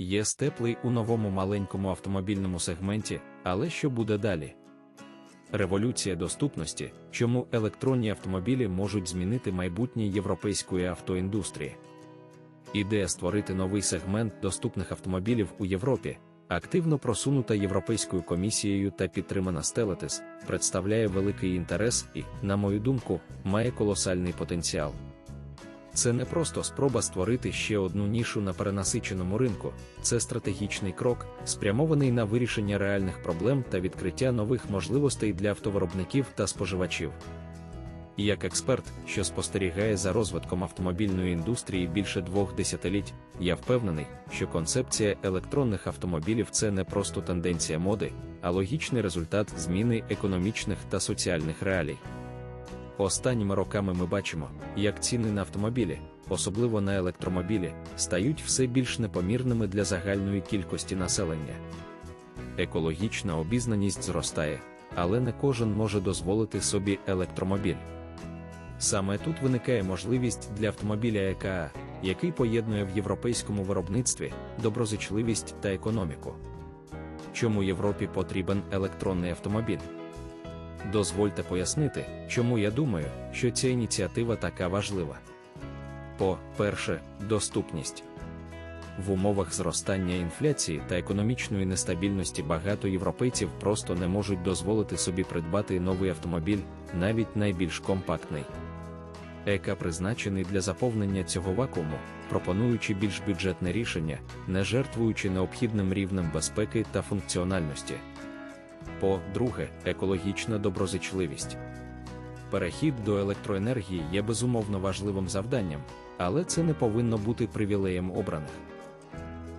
Є теплий у новому маленькому автомобільному сегменті, але що буде далі? Революція доступності, чому електронні автомобілі можуть змінити майбутнє європейської автоіндустрії. Ідея створити новий сегмент доступних автомобілів у Європі, активно просунута Європейською комісією та підтримана Stellantis, представляє великий інтерес і, на мою думку, має колосальний потенціал. Це не просто спроба створити ще одну нішу на перенасиченому ринку, це стратегічний крок, спрямований на вирішення реальних проблем та відкриття нових можливостей для автовиробників та споживачів. Як експерт, що спостерігає за розвитком автомобільної індустрії більше двох десятиліть, я впевнений, що концепція електронних автомобілів це не просто тенденція моди, а логічний результат зміни економічних та соціальних реалій. Останніми роками ми бачимо, як ціни на автомобілі, особливо на електромобілі, стають все більш непомірними для загальної кількості населення. Екологічна обізнаність зростає, але не кожен може дозволити собі електромобіль. Саме тут виникає можливість для автомобіля ЕКА, який поєднує в європейському виробництві доброзичливість та економіку. Чому Європі потрібен електронний автомобіль? Дозвольте пояснити, чому я думаю, що ця ініціатива така важлива. По-перше, доступність. В умовах зростання інфляції та економічної нестабільності багато європейців просто не можуть дозволити собі придбати новий автомобіль, навіть найбільш компактний. ЕКА призначений для заповнення цього вакууму, пропонуючи більш бюджетне рішення, не жертвуючи необхідним рівнем безпеки та функціональності. По-друге, екологічна доброзичливість. Перехід до електроенергії є безумовно важливим завданням, але це не повинно бути привілеєм обраних.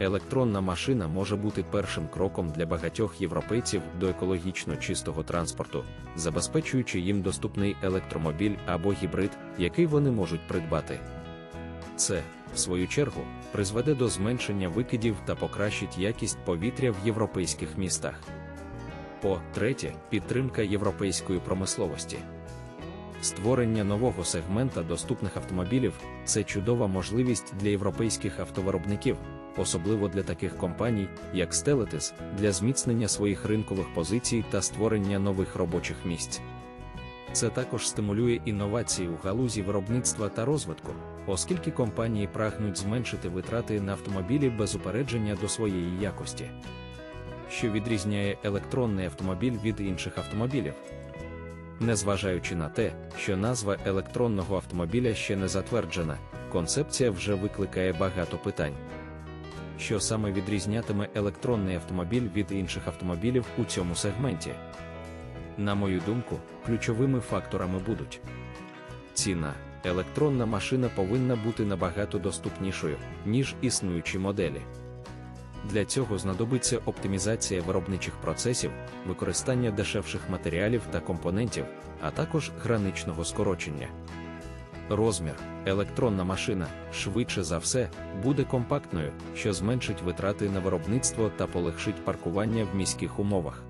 Електронна машина може бути першим кроком для багатьох європейців до екологічно чистого транспорту, забезпечуючи їм доступний електромобіль або гібрид, який вони можуть придбати. Це, в свою чергу, призведе до зменшення викидів та покращить якість повітря в європейських містах. По-третє, підтримка європейської промисловості. Створення нового сегмента доступних автомобілів це чудова можливість для європейських автовиробників, особливо для таких компаній, як Stellantis, для зміцнення своїх ринкових позицій та створення нових робочих місць. Це також стимулює інновації у галузі виробництва та розвитку, оскільки компанії прагнуть зменшити витрати на автомобілі без упередження до своєї якості. Що відрізняє електронний автомобіль від інших автомобілів. Незважаючи на те, що назва електронного автомобіля ще не затверджена, концепція вже викликає багато питань. Що саме відрізнятиме електронний автомобіль від інших автомобілів у цьому сегменті? На мою думку, ключовими факторами будуть ціна. Електронна машина повинна бути набагато доступнішою, ніж існуючі моделі. Для цього знадобиться оптимізація виробничих процесів, використання дешевших матеріалів та компонентів, а також граничного скорочення. Розмір, електронна машина, швидше за все, буде компактною, що зменшить витрати на виробництво та полегшить паркування в міських умовах.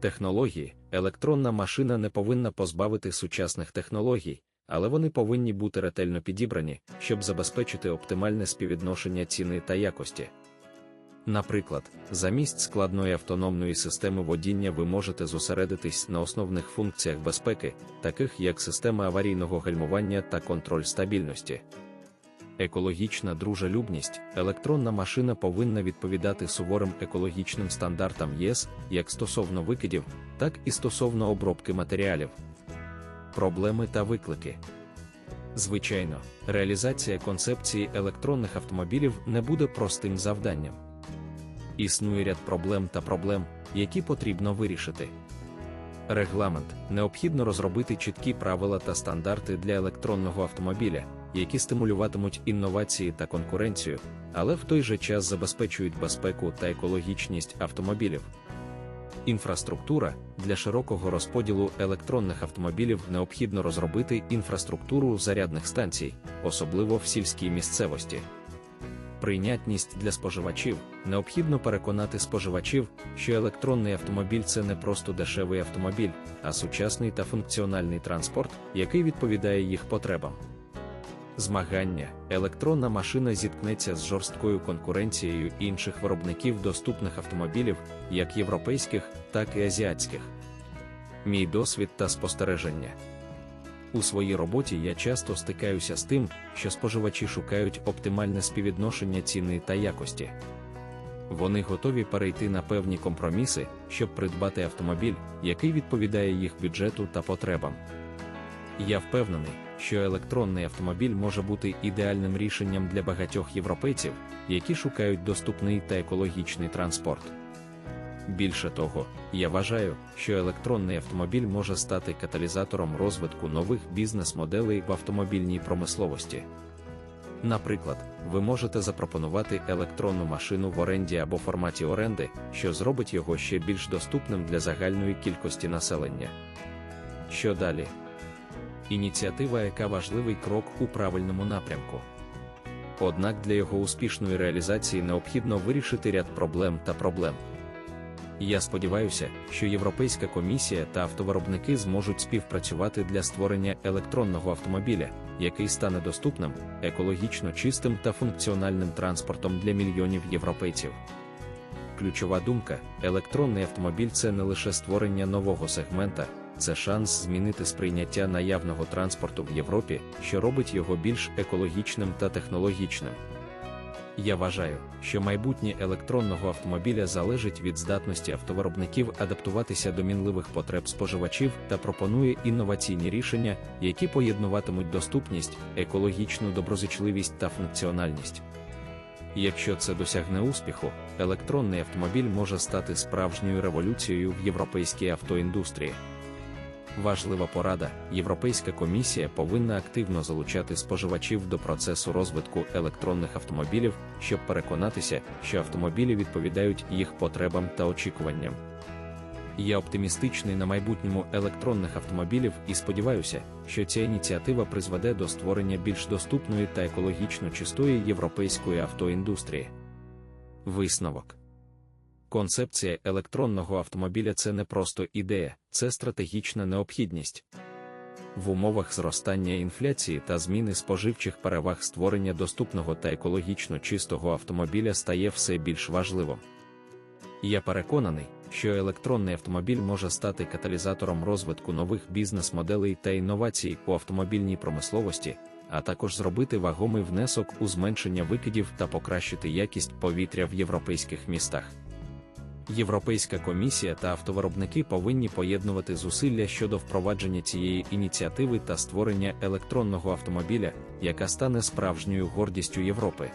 Технології, електронна машина не повинна позбавити сучасних технологій, але вони повинні бути ретельно підібрані, щоб забезпечити оптимальне співвідношення ціни та якості. Наприклад, замість складної автономної системи водіння ви можете зосередитись на основних функціях безпеки, таких як система аварійного гальмування та контроль стабільності. Екологічна дружелюбність, електронна машина повинна відповідати суворим екологічним стандартам ЄС як стосовно викидів, так і стосовно обробки матеріалів. Проблеми та виклики. Звичайно, реалізація концепції електронних автомобілів не буде простим завданням існує ряд проблем та проблем, які потрібно вирішити. Регламент необхідно розробити чіткі правила та стандарти для електронного автомобіля, які стимулюватимуть інновації та конкуренцію, але в той же час забезпечують безпеку та екологічність автомобілів. Інфраструктура для широкого розподілу електронних автомобілів необхідно розробити інфраструктуру зарядних станцій, особливо в сільській місцевості прийнятність для споживачів, необхідно переконати споживачів, що електронний автомобіль це не просто дешевий автомобіль, а сучасний та функціональний транспорт, який відповідає їх потребам. Змагання, електронна машина зіткнеться з жорсткою конкуренцією інших виробників доступних автомобілів, як європейських, так і азіатських. Мій досвід та спостереження. У своїй роботі я часто стикаюся з тим, що споживачі шукають оптимальне співвідношення ціни та якості. Вони готові перейти на певні компроміси, щоб придбати автомобіль, який відповідає їх бюджету та потребам. Я впевнений, що електронний автомобіль може бути ідеальним рішенням для багатьох європейців, які шукають доступний та екологічний транспорт. Більше того, я вважаю, що електронний автомобіль може стати каталізатором розвитку нових бізнес-моделей в автомобільній промисловості. Наприклад, ви можете запропонувати електронну машину в оренді або форматі оренди, що зробить його ще більш доступним для загальної кількості населення. Що далі? Ініціатива, яка важливий крок у правильному напрямку. Однак для його успішної реалізації необхідно вирішити ряд проблем та проблем. Я сподіваюся, що Європейська комісія та автовиробники зможуть співпрацювати для створення електронного автомобіля, який стане доступним, екологічно чистим та функціональним транспортом для мільйонів європейців. Ключова думка: електронний автомобіль це не лише створення нового сегмента, це шанс змінити сприйняття наявного транспорту в Європі, що робить його більш екологічним та технологічним. Я вважаю, що майбутнє електронного автомобіля залежить від здатності автовиробників адаптуватися до мінливих потреб споживачів та пропонує інноваційні рішення, які поєднуватимуть доступність, екологічну доброзичливість та функціональність. Якщо це досягне успіху, електронний автомобіль може стати справжньою революцією в європейській автоіндустрії. Важлива порада: Європейська комісія повинна активно залучати споживачів до процесу розвитку електронних автомобілів, щоб переконатися, що автомобілі відповідають їх потребам та очікуванням. Я оптимістичний на майбутньому електронних автомобілів і сподіваюся, що ця ініціатива призведе до створення більш доступної та екологічно чистої європейської автоіндустрії. Висновок Концепція електронного автомобіля це не просто ідея, це стратегічна необхідність. В умовах зростання інфляції та зміни споживчих переваг створення доступного та екологічно чистого автомобіля стає все більш важливим. Я переконаний, що електронний автомобіль може стати каталізатором розвитку нових бізнес-моделей та інновацій у автомобільній промисловості, а також зробити вагомий внесок у зменшення викидів та покращити якість повітря в європейських містах. Європейська комісія та автовиробники повинні поєднувати зусилля щодо впровадження цієї ініціативи та створення електронного автомобіля, яка стане справжньою гордістю Європи.